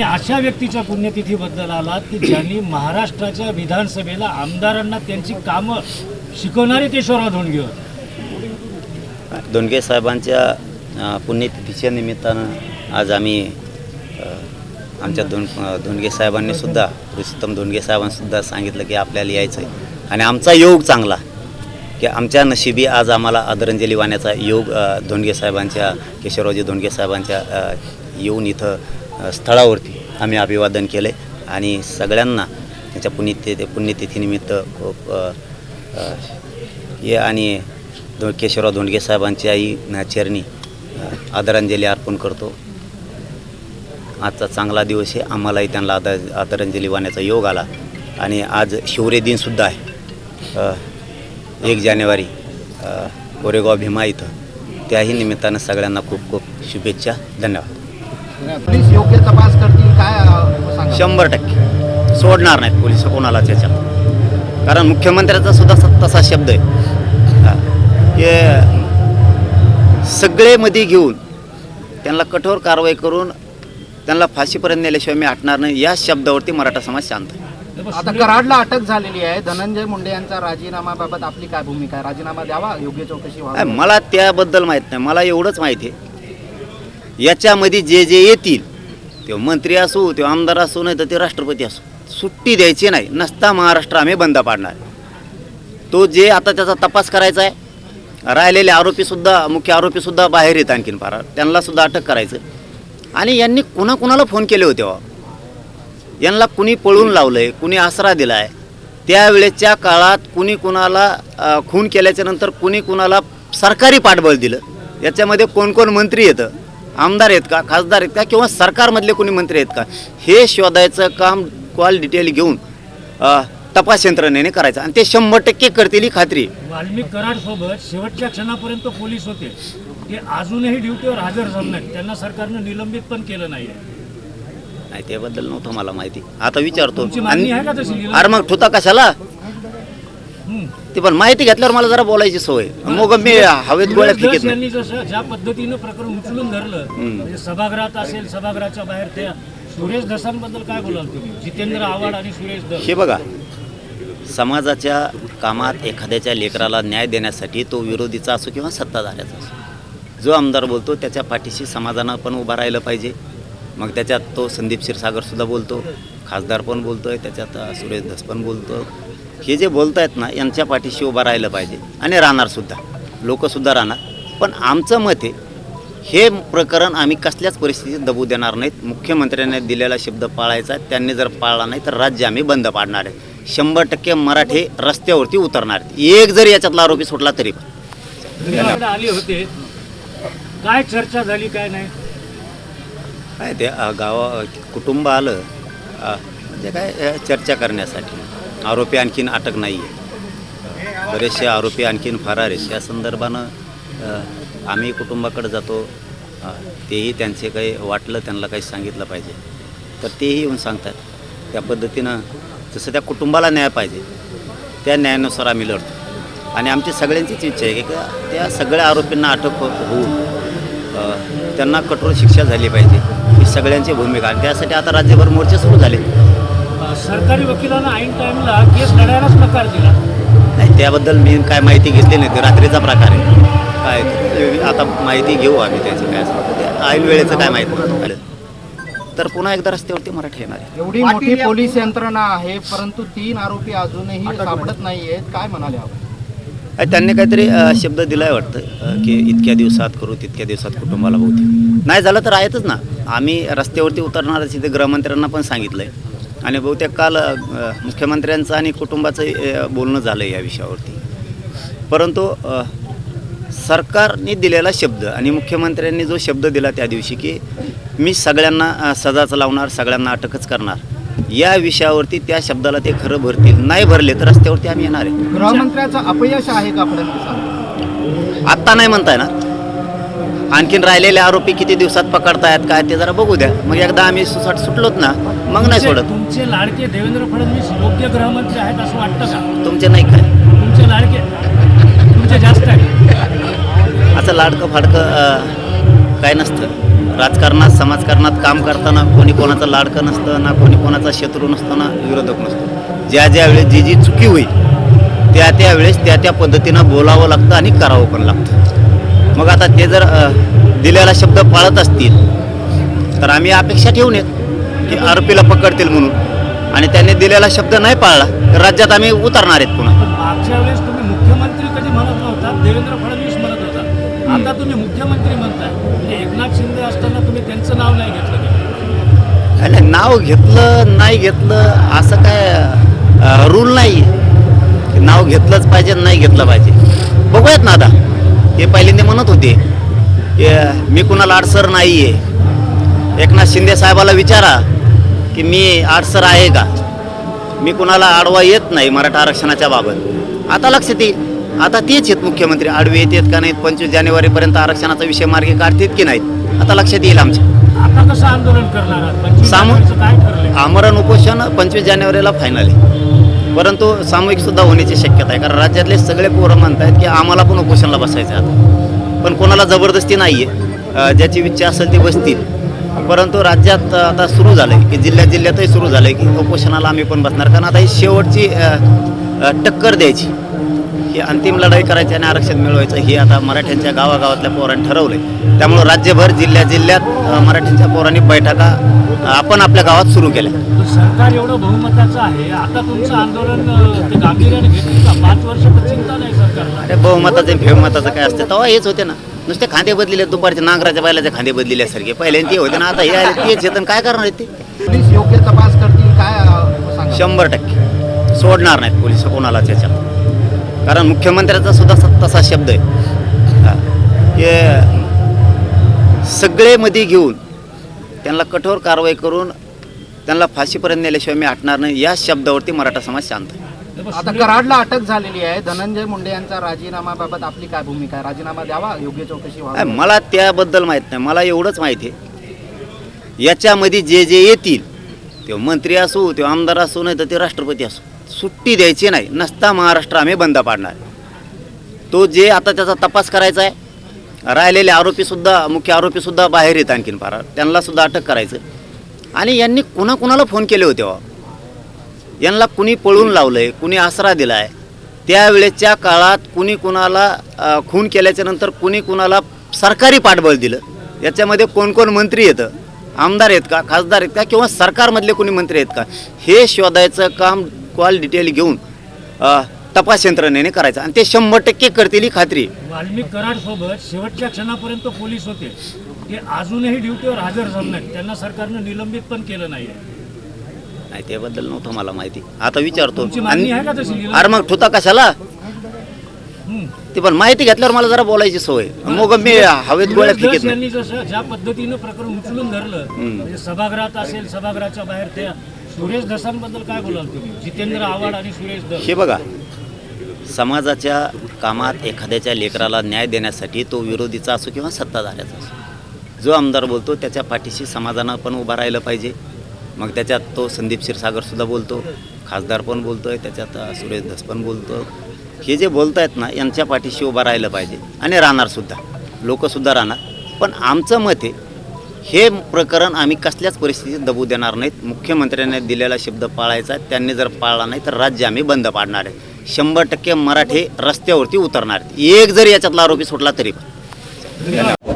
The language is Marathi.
तुम्ही अशा व्यक्तीच्या पुण्यतिथीबद्दल आलात की ज्यांनी महाराष्ट्राच्या विधानसभेला आमदारांना त्यांची कामं शिकवणारे केशवराव धोंडगे होते. दोंडगे साहेबांच्या पुण्यतिथीच्या निमित्तानं आज आम्ही आमच्या दोन धोंडगे साहेबांनी सुद्धा पुरुषोत्तम धोंडगे साहेबांनीसुद्धा सांगितलं की आपल्याला यायचं आहे आणि आमचा योग चांगला की आमच्या नशिबी आज आम्हाला आदरांजली वाहण्याचा योग धोंडगे साहेबांच्या केशवरावजी धोंडगे साहेबांच्या येऊन इथं स्थळावरती आम्ही अभिवादन केले आणि सगळ्यांना त्यांच्या पुण्यतिथी पुण्यतिथीनिमित्त खूप हे आणि केशवराव धोंडगे साहेबांच्याही न- चरणी आदरांजली अर्पण करतो. आजचा चांगला दिवस आहे. आम्हालाही त्यांना आदर आदरांजली वाहण्याचा योग आला. आणि आज शिवरे दिनसुद्धा आहे. एक जानेवारी कोरेगाव भीमा इथं. त्याही निमित्तानं सगळ्यांना खूप खूप शुभेच्छा. धन्यवाद. पोलीस योग्य तपास करतील काय शंभर टक्के. सोडणार नाहीत पोलीस कोणाला त्याच्यात कारण मुख्यमंत्र्याचा सुद्धा तसा शब्द आहे. सगळे मध्ये घेऊन त्यांना कठोर कारवाई करून त्यांना फाशीपर्यंत नेल्याशिवाय मी हटणार नाही. या शब्दावरती मराठा समाज शांत आहे. आता कराडला अटक झालेली आहे. धनंजय मुंडे यांचा राजीनामाबाबत आपली काय भूमिका आहे? राजीनामा द्यावा? योग्य चौकशी मला त्याबद्दल माहीत नाही. मला एवढंच माहिती आहे. याच्यामध्ये जे जे येतील ते मंत्री असो ते आमदार असो नाही तर ते राष्ट्रपती असो सुट्टी द्यायची नाही. नसता महाराष्ट्र आम्ही बंद पाडणार. तो जे आता त्याचा तपास करायचा आहे राहिलेले आरोपीसुद्धा मुख्य आरोपीसुद्धा बाहेर येत आणखीन फार. त्यांनासुद्धा अटक करायचं. आणि यांनी कुणाकुणाला फोन केले होते वा यांना कुणी पळून लावलंय कुणी आसरा दिलाय त्यावेळेच्या काळात कुणी कुणाला खून केल्याच्यानंतर कुणी कुणाला सरकारी पाठबळ दिलं? याच्यामध्ये कोण कोण मंत्री येतं? आमदार आहेत का खासदार आहेत का किंवा सरकारमधले कोणी मंत्री आहेत का हे शोधायचं काम कॉल डिटेल घेऊन तपास यंत्रणेने करायचं. आणि ते शंभर टक्के करतील ही खात्री. वाल्मिक कराड सोबत शेवटच्या क्षणापर्यंत पोलीस होते. ते अजूनही ड्युटीवर हजर झाले नाहीत. त्यांना सरकारनं निलंबित पण केलं नाहीये. नाही त्याबद्दल नव्हतं मला माहिती. आता विचारतो. अरे मग ठुता कशाला. ते पण माहिती घेतल्यावर मला जरा बोलायची सवय. मग मी हवेत गोळ्या फेकीत नाही. यांनी जसं ज्या पद्धतीनं प्रकरण उचलून धरलं म्हणजे सभागृहात असेल सभागृहाच्या बाहेर त्या सुरेश धसांबद्दल काय बोलाल तुम्ही? जितेंद्र आव्हाड आणि सुरेश धस हे बघा समाजाच्या कामात एखाद्याच्या लेकराला न्याय देण्यासाठी तो विरोधीचा असो किंवा सत्ताधाऱ्याचा असो जो आमदार बोलतो त्याच्या पाठीशी समाजानं पण उभं राहिलं पाहिजे. मग त्याच्यात तो संदीप क्षीरसागरसुद्धा बोलतो खासदार पण बोलतो आहे त्याच्यात सुरेश धस पण बोलतो. हे जे बोलत आहेत ना यांच्या पाठीशी उभं राहिलं पाहिजे. आणि राहणारसुद्धा लोकंसुद्धा राहणार. पण आमचं मत आहे हे प्रकरण आम्ही कसल्याच परिस्थितीत दबू देणार नाहीत. मुख्यमंत्र्यांनी दिलेला शब्द पाळायचा. त्यांनी जर पाळला नाही तर राज्य आम्ही बंद पाडणार आहे. शंभर टक्के मराठी रस्त्यावरती उतरणार आहेत. एक जरी याच्यातला आरोपी सुटला तरी पण. धन्यवाद. आले होते. काय चर्चा झाली काय नाही? काय ते गावा कुटुंब आलं म्हणजे काय चर्चा करण्यासाठी. आरोपी आणखीन अटक नाही आहे. बरेचसे आरोपी आणखीन फरार आहेत. या संदर्भानं आम्ही कुटुंबाकडे जातो. तेही त्यांचे काही वाटलं त्यांना काही सांगितलं पाहिजे. तर तेही येऊन सांगतात. त्या पद्धतीनं जसं त्या कुटुंबाला न्याय पाहिजे त्या न्यायानुसार आम्ही लढतो. आणि आमची सगळ्यांचीच इच्छा आहे की त्या सगळ्या आरोपींना अटक हो-, होऊन त्यांना कठोर शिक्षा झाली पाहिजे. ही सगळ्यांची भूमिका आणि त्यासाठी आता राज्यभर मोर्चे सुरू झाले सरकारी वकिलांना ऐन टाइमला केस लढायलाच नकार दिला. नाही त्याबद्दल मी काय माहिती घेतली नाही. ते रात्रीचा प्रकार आहे. काय ते आता माहिती घेऊ आम्ही त्याची काय असेल ते ऐन वेळेचं काय माहीत तर पुन्हा एकदा रस्त्यावरती मराठी येणार आहे. एवढी मोठी पोलीस यंत्रणा आहे परंतु तीन आरोपी अजूनही सापडत नाहीयेत. काय म्हणाले आपण? आणि त्यांनी काहीतरी अ, शब्द दिलाय वाटतं अ, की इतक्या दिवसात करू तितक्या दिवसात कुटुंबाला बहुतेक नाही झालं तर आहेतच ना. आम्ही रस्त्यावरती उतरणार तिथे गृहमंत्र्यांना पण सांगितलं आहे आणि बहुतेक काल मुख्यमंत्र्यांचं आणि कुटुंबाचं बोलणं झालं या विषयावरती. परंतु सरकारने दिलेला शब्द आणि मुख्यमंत्र्यांनी जो शब्द दिला त्या दिवशी की मी सगळ्यांना सजाच लावणार सगळ्यांना अटकच करणार या विषयावरती त्या शब्दाला ते खरं भरतील नाही भरले तर रस्त्यावरती आम्ही येणार आहे. गृहमंत्र्याचं अपयश आहे का आत्ता नाही म्हणताय ना? आणखीन राहिलेले आरोपी किती दिवसात पकडतायत काय ते जरा बघू द्या. मग एकदा आम्ही सुसाट सुटलोत ना मग नाही सोडत. तुमचे लाडके देवेंद्र फडणवीस योग्य गृहमंत्री आहेत असं वाटतं का? तुमचे नाही काय तुमचे लाडके तुमचे जास्त आहेत. असं लाडकं फाडकं काय नसतं. राजकारणात समाजकारणात काम करताना कोणी कोणाचं लाडकं नसतं ना कोणी कोणाचा शत्रू नसतो ना विरोधक नसतो. ज्या ज्या वेळेस जी जी चुकी होईल त्या त्या वेळेस त्या त्या पद्धतीनं बोलावं लागतं आणि करावं पण लागतं. मग आता ते जर दिलेला शब्द पाळत असतील तर आम्ही अपेक्षा ठेवून येत की आरोपीला पकडतील म्हणून. आणि त्यांनी दिलेला शब्द नाही पाळला तर राज्यात आम्ही उतरणार आहेत पुन्हा. पण मागच्या वेळेस तुम्ही मुख्यमंत्री कधी म्हणत नव्हता देवेंद्र फडणवीस म्हणत होता. आता तुम्ही मुख्यमंत्री म्हणताय. म्हणजे एकनाथ शिंदे असताना तुम्ही त्यांचं नाव नाही घेतलं नाही नाव घेतलं नाही घेतलं असं काय रूल नाही नाव घेतलंच पाहिजे नाही घेतलं पाहिजे. बघूयात ना आता. हे पहिल्यांदा म्हणत होते की मी कुणाला अडसर नाही आहे एकनाथ शिंदे साहेबाला विचारा की मी अडसर आहे का? मी कुणाला आडवा येत नाही मराठा आरक्षणाच्या बाबत. आता लक्षात येईल. आता तेच आहेत मुख्यमंत्री. आडवे येतात का नाहीत? पंचवीस जानेवारीपर्यंत आरक्षणाचा विषय मार्गी काढतात की नाहीत? आता लक्षात येईल आमच्या. आता कसं आंदोलन करणार आमरण उपोषण पंचवीस जानेवारीला फायनल आहे. परंतु सामूहिक सुद्धा होण्याची शक्यता आहे. कारण राज्यातले सगळे पोरं म्हणतायत की आम्हाला पण उपोषणला बसायचं आहे आता. पण कोणाला जबरदस्ती नाही आहे ज्याची इच्छा असेल ती बसतील. परंतु राज्यात आता सुरू झालं आहे की जिल्ह्यात जिल्ह्यातही सुरू झालं आहे की उपोषणाला आम्ही पण बसणार. कारण आता ही शेवटची टक्कर द्यायची. ही अंतिम लढाई करायची आणि आरक्षण मिळवायचं हे आता मराठ्यांच्या गावागावातल्या पोरांनी ठरवलंय. त्यामुळं राज्यभर जिल्ह्या जिल्ह्यात मराठ्यांच्या पोरांनी बैठका आपण आपल्या गावात सुरू केल्या. सरकार एवढं बहुमताचं आहे. आता तुमचं आंदोलन ते गांभीर्याने घेतलं का? पाच वर्ष तर चिंता नाही सरकारला. अरे बहुमताचं फेमताचं काय असतं? तेव्हा हेच होते ना. नुसते खांदे बदलेले दुपारचे नांगराच्या बैलाचे खांदे बदलेल्यासारखे पहिले ते होते ना आता हे आले तेच येतं. काय करणार आहेत ते? पोलीस योग्य तपास करतील काय शंभर टक्के. सोडणार नाहीत पोलीस कोणाला त्याच्यात कारण मुख्यमंत्र्याचा सुद्धा तसा शब्द आहे हा. की सगळे मध्ये घेऊन त्यांना कठोर कारवाई करून त्यांना फाशीपर्यंत नेल्याशिवाय मी हटणार नाही. या शब्दावरती मराठा समाज शांत आहे. आता कराडला अटक झालेली आहे. धनंजय मुंडे यांचा राजीनामाबाबत आपली काय भूमिका आहे? राजीनामा द्यावा योग्य चौकशी नाही, मला त्याबद्दल माहीत नाही. मला एवढंच माहिती आहे. याच्यामध्ये जे जे येतील ते मंत्री असो ते आमदार असो नाही तर ते राष्ट्रपती असो सुट्टी द्यायची नाही. नसता महाराष्ट्र आम्ही बंद पाडणार तो जे आता त्याचा तपास करायचा आहे. राहिलेले आरोपीसुद्धा मुख्य आरोपीसुद्धा बाहेर येत आणखीन फार त्यांना सुद्धा अटक करायचं आणि यांनी कुणाकुणाला फोन केले होते हो? यांना कुणी पळून लावलंय कुणी आसरा दिलाय. त्यावेळेच्या काळात कुणी कुणाला खून केल्याच्यानंतर कुणी कुणाला सरकारी पाठबळ दिलं? याच्यामध्ये कोण कोण मंत्री येतं आमदार आहेत का खासदार आहेत का किंवा सरकारमधले कोणी मंत्री आहेत का? हे शोधायचं काम कॉल डिटेल घेऊन तपास यंत्रणेने करायचं. आणि ते शंभर टक्के करतील ही खात्री. आहे. वाल्मिक कराड सोबत शेवटच्या क्षणापर्यंत पोलीस होते. ते अजूनही ड्युटीवर हजर झाले नाहीत. त्यांना सरकारनं निलंबित पण केलं नाहीये. नाही त्याबद्दल नव्हतं मला माहिती. आता विचारतो. तुमची मागणी आहे का तशी? आणि- अरे मग ठुता कशाला. ते पण माहिती घेतल्यावर मला जरा बोलायची सवय. मग मी हवेत गोळ्या सुरेश फेकीत धस नाही यांनी जसं ज्या पद्धतीनं प्रकरण उचलून धरलं म्हणजे सभागृहात असेल सभागृहाच्या बाहेर त्या सुरेश धसांबद्दल काय बोलाल तुम्ही? जितेंद्र आव्हाड आणि सुरेश धस हे बघा समाजाच्या कामात एखाद्याच्या लेकराला न्याय देण्यासाठी तो विरोधीचा असो किंवा सत्ताधाऱ्याचा असो जो आमदार बोलतो त्याच्या पाठीशी समाजानं पण उभं राहिलं पाहिजे. मग त्याच्यात तो संदीप क्षीरसागरसुद्धा बोलतो खासदार पण बोलतोय त्याच्यात सुरेश धस पण बोलतो. हे जे बोलत आहेत ना यांच्या पाठीशी उभं राहिलं पाहिजे आणि राहणारसुद्धा लोकसुद्धा राहणार. पण आमचं मत आहे हे प्रकरण आम्ही कसल्याच परिस्थितीत दबू देणार नाहीत. मुख्यमंत्र्यांनी दिलेला शब्द पाळायचा आहे. त्यांनी जर पाळला नाही तर राज्य आम्ही बंद पाडणार आहे. शंभर टक्के मराठे रस्त्यावरती उतरणार. एक जरी याच्यातला आरोपी सुटला तरी पण.